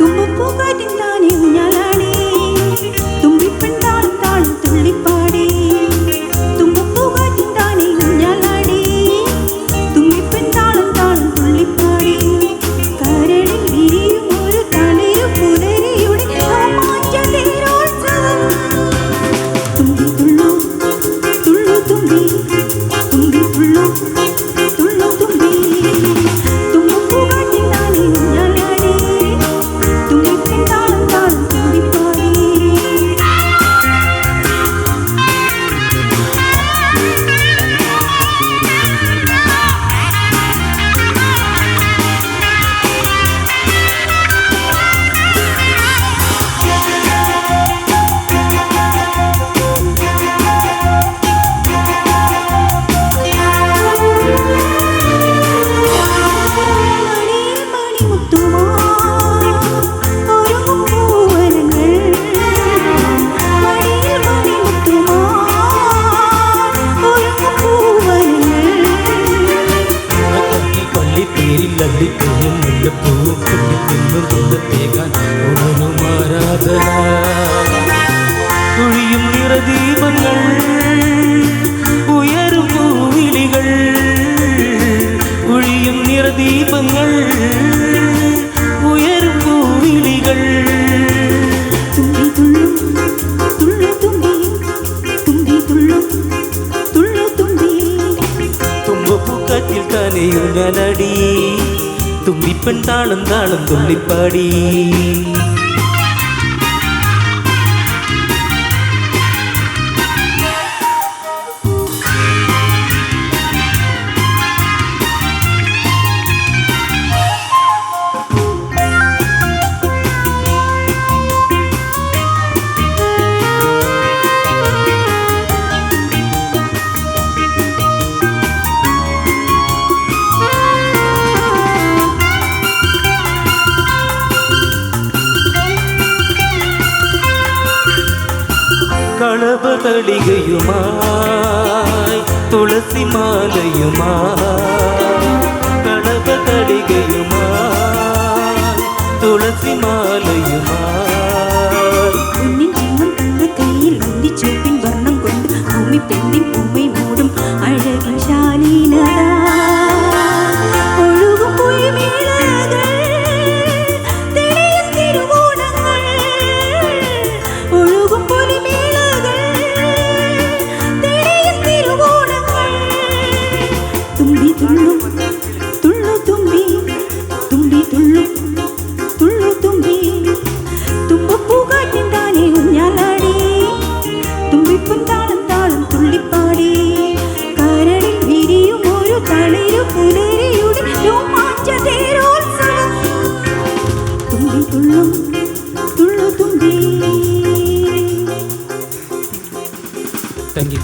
തുമ്പപ്പൂക്കാറ്റിൻ താനേ ഒരുക്കാൻ ഉണരും ആരാധന ഒഴിയും നിറദീപങ്ങൾ ഉയരുന്നു വിളികൾ ഒഴിയും നിറദീപങ്ങൾ ഉയരുന്നു വിളികൾ തുമ്പപ്പൂക്കാറ്റിൽ തനയും ഞാനടി துள்ளிப்பெண் தாளம் தாளம் துள்ளிப்பாடி കളപതളികയുമായി തുളസിമാലയുമായി കളപതളികയുമായി തുളസിമാലയുമായി പൊന്നിൻ ചിങ്ങം തന്ന കയ്യിൽ വന്ദിച്ചോപ്പിൻ വർണം കൊണ്ട് ഭൂമി പെണ്ണിൻ ഉമ്മை മൂടും തിരുപ്പുലരിയുടെ രോമാഞ്ച തേരോത്സവം തുള്ളി തുള്ളും തുള്ളു തുമ്പി താങ്ക്